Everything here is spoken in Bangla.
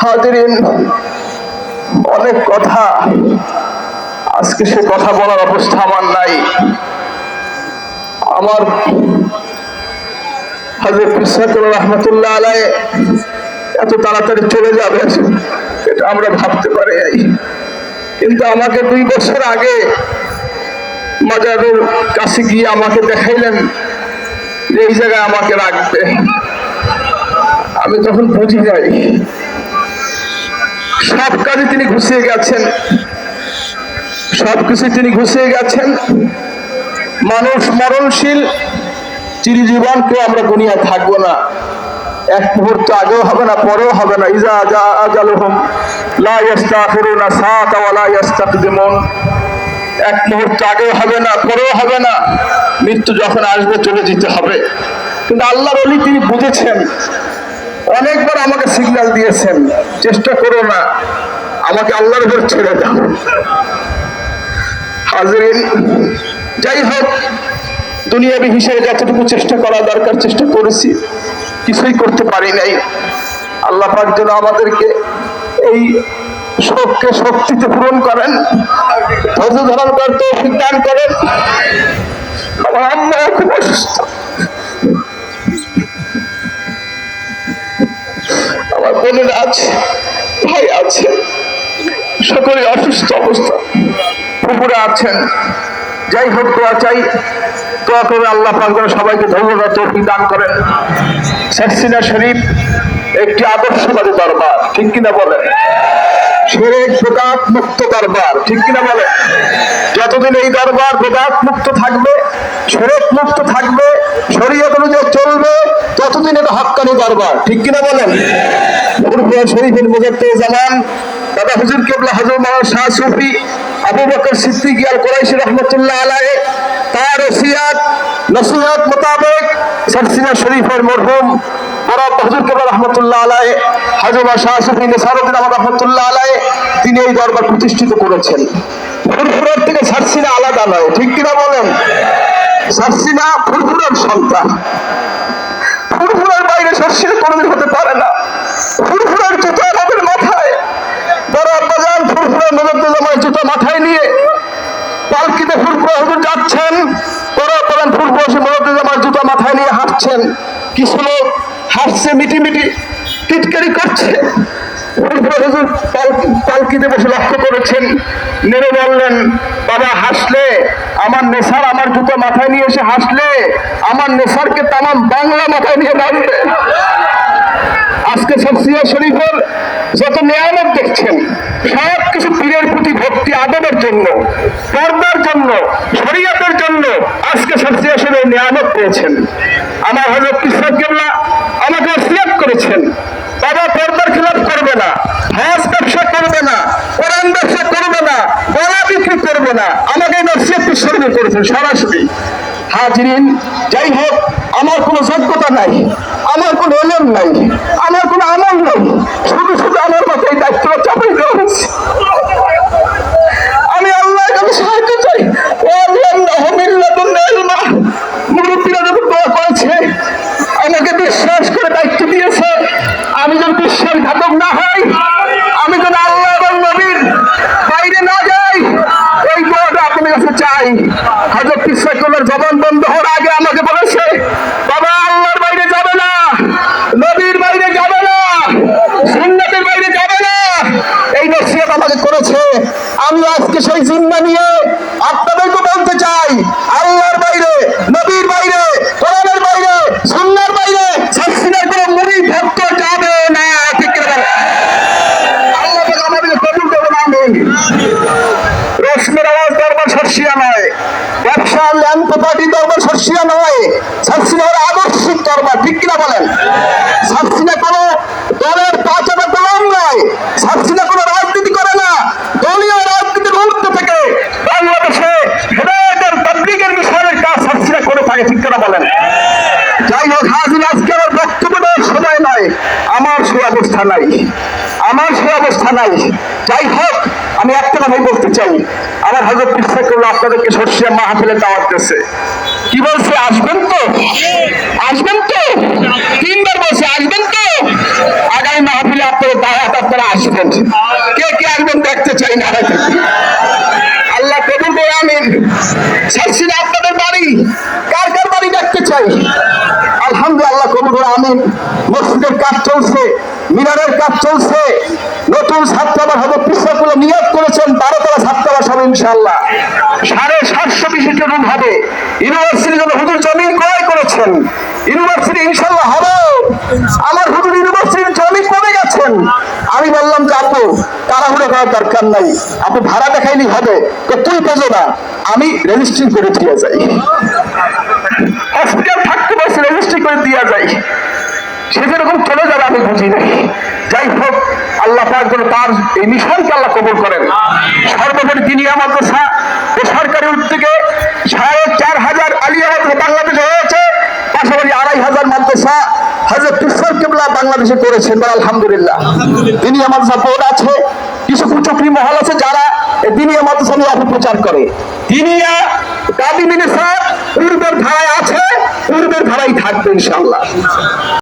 হাজিরিন, অনেক কথা। আজকে সে কথা বলার অবস্থা আমার নাই। আমার হাজরত ইসাকুর রহমতুল্লাহ আলাই এত তাড়াতাড়ি চলে যাবে, এটা আমরা ভাবতে পারি। কিন্তু আমাকে দুই বছর আগে মাজারের কাছে গিয়ে আমাকে দেখাইলেন যে এই জায়গায় আমাকে রাখবে। আমি তখন বুঝি যাই সব কাজে তিনি ঘুষিয়ে গেছেন। সব কিছু তিনি ঘুষিয়ে গেছেন। মানুষ মরণশীল চিরজীবন কেউ আমরা দুনিয়ায় থাকব না। এক মুহূর্ত আগেও হবে না, পরেও হবে না। ইজা যা আজালুহুম, লা ইস্তাখিরুনা সাআতা ওয়া লা ইস্তাকদিমুন। এক মুহূর্ত আগেও হবে না, পরেও হবে না। মৃত্যু যখন আসবে চলে যেতে হবে। কিন্তু আল্লাহর অলি তিনি বুঝেছেন। অনেকবার আমাকে সিগন্যাল দিয়েছেন, চেষ্টা করো না, আমাকে আল্লাহর উপর ছেড়ে দাও। হাজরিন, যাই হোক, দুনিয়াবি হিসেবে যতটুকু চেষ্টা করা দরকার চেষ্টা করেছি, কিছুই করতে পারি নাই। আল্লাহ পাক যেন আমাদেরকে এই শোককে, শক্তিতে পূরণ করেন, ধৈর্য ধারণ করার তৌফিক দান করেন। আমার আম্মা খুব অসুস্থ আমার বোনের আছে, ভাই আছে সকলে অসুস্থ অবস্থা। পুকুরে আছেন। যাই হোক, দোয়া চাই, দোয়া করে আল্লাহ সবাইকে ধন্যবাদ দান করেন। শরীফ একটি আদর্শবাদী দরবার, ঠিক কিনা বলেন? সেরেক বেদাত মুক্ত দরবার, ঠিক কিনা বলেন? যতদিন এই দরবার বেদাত মুক্ত থাকবে সেরেক মুক্ত থাকবে, শরীয়ত অনুযায়ী চলবে হক্কানি দরবার ঠিক কিনা বলেন? দাদা হুজুর কেবলা শাহ সুফি আবু বকর সিদ্দিকী কুরাইশি রহমতুল্লাহ আলাইহি, তার ওসিয়াত মোতাবেক সরসিনা শরীফের মরহুম তিনি এই দরবার প্রতিষ্ঠিত করেছেন। ফুরফুরার থেকে সারসিনা আলাদা নয়, ঠিক কিনা বলেন? সারসিনা ফুরফুরার সন্তান। ফুরফুরার বাইরে সরসিনা কোনোদিন হতে পারে না। ফুরফুরার জুতো আমাদের মাথায়। বড় আব্বাজান ফুরফুরার জামায় জুতো মাথায় নিয়ে পালকিতে ফুরফুরা হুজুর যাচ্ছেন। বড় আব্বাজান ফুরফুরা সে জামায় জুতো মাথায় নিয়ে হাঁটছেন। কিছু লোক হাসছে মিটি মিটি টিটকারি করছে। পালকিতে বসে লক্ষ্য করেছেন। নেড়ে বললেন, বাবা, হাসলে? আমার নেশার আমার জুতো মাথায় নিয়ে এসে হাসলে? আমার নেশারকে তামাম বাংলা মাথায় নিয়ে নামবে? আজকে সবসিয়া শরীফের যত নিয়ামত দেখছেন, সব কিছু পীরের প্রতি ভক্তি, আদবের জন্য, পর্দার জন্য, শরীয়তের জন্য আজকে সবসিয়া শরীফের নিয়ামত পেয়েছেন। আমার হজরত কৃষ্ণ কেবলা আমাকে সিয়াত করেছেন বাবা পর্দার খিলাফ করবে না হজ ব্যবসা করবে না ব্যবসা করব না গলা বিক্রি করব না। আমাকে একটু সরবে করেছেন, সরাসরি। হাজরিন, যাই হোক, আমার কোনো যোগ্যতা নাই, আমার কোনো এলম নাই, আমার কোনো আমল নাই শুধু শুধু আমার মাথায় এই দায়িত্ব চাপাই দেওয়া হয়েছে আমি আল্লাহর কাছে সাহায্য চাই ও আল্লাহ মিল্লাতুন ইলমা মুরব্বীরা যখন দোয়া করেছে আমাকে বিশ্বাস করে দায়িত্ব দিয়েছে আমি যেন বিশ্বাসঘাতক না হই আমি যেন আল্লাহ এবং নবীর বাইরে না যাই এই দোয়াটা আপনার কাছে চাই হজরত ইসলামের জবান বন্ধ হওয়ার আগে আমাকে বলেছে, বাবা, আল্লাহর বাইরে যাবে না, নবীর বাইরে যাবে না, সুন্নতের বাইরে যাবে না। এই নসিহত আমাকে করেছে। আমি আজকে সেই জিম্মা নিয়ে আপনাদেরকে বলতে চাই। আল্লাহর বাইরে নদীর বাইরে, কোরআনের বাইরে, সুন্নার বাইরে সাসিনার কোনো মুড়ি ভক্ত যাবে না ঠিক করে বলেন। আল্লাহ পাক আমাদের কবুল করুন আমিন রশ্মির আওয়াজ দরবার সর্ষিয়া নয় ব্যবসা ল্যান্ড প্রপার্টি দরবার নয়। সাসিনা হলো আদর্শিক দরবার, ঠিক কিনা বলেন? সাসিনা কোনো দলের পাঁচটা গোলাম নয়। সাসিনা কোনো রাজনীতি করে না। দলীয় রাজনীতির ঊর্ধ্বে থেকে বাংলাদেশে হেদায়তের তাবলিগের বিষয়ের কাজ সাসিনা করে থাকে, ঠিক কিনা বলেন? যাই হোক হাজির আজকে আমার বক্তব্য দেওয়ার সময় নয় আমার সে অবস্থা নাই। আমার সে অবস্থা নাই। যাই হোক আমি একটা কথাই বলতে চাই। আমার হজরত ইচ্ছা করল আপনাদেরকে সর্ষিয়া মাহফিলে দাওয়াত দিয়েছে। কি বলছে? আসবেন তো? আসবেন তো? তিনবার বলছে, আসবেন তো? আগামী মাহফিলে হলে আপনারা দাওয়াত আপনারা আসবেন। কে কে একদম দেখতে চাই না। আল্লাহ কবুল করে না আপনাদের বাড়ি। কার কার বাড়ি দেখতে চাই? মসজিদের কাজ চলছে, মিনারের কাজ চলছে। নতুন হবে কৃষকগুলো নিয়োগ করেছেন, বারোতলা ছাত্রাবাস হবে ইনশাল্লাহ সাড়ে সাতশো হবে। ইউনিভার্সিটির জন্য হুজুর জমি ক্রয় করেছেন, ইউনিভার্সিটি ইনশাল্লাহ হবে। আমার হুজুর ইউনিভার্সিটির জমি কমে গেছেন আমি বললাম যে, আপু, তাড়াহুড়ো করার দরকার নাই। আপু ভাড়া দেখাইলি হবে তো তুই বোঝো না, আমি রেজিস্ট্রি করে দিয়ে যাই। দিয়ে যাই, সে যেরকম চলে যাবে আমি বুঝি নাই। যাই হোক, আল্লাহ পাক যেন তার এই মিশনকে আল্লাহ কবুল করেন। সর্বোপরি তিনি ও সরকারি উদ্যোগে সাড়ে চার হাজার আলিয়া মাদ্রাসা বাংলাদেশে হয়েছে, পাশাপাশি আড়াই হাজার মাদ্রাসা হাজার তুষার কেবলা বাংলাদেশে করেছেন। আলহামদুলিল্লাহ। তিনি মাদ্রাসা বোর্ড আছে, কিছু কুচক্রি মহল আছে যারা তিনি মাদ্রাসা নিয়ে অপপ্রচার করে। তিনি দাবি মিনিসার পূর্বের ধারায় আছে পূর্বের ধারাই থাকবে ইনশাআল্লাহ।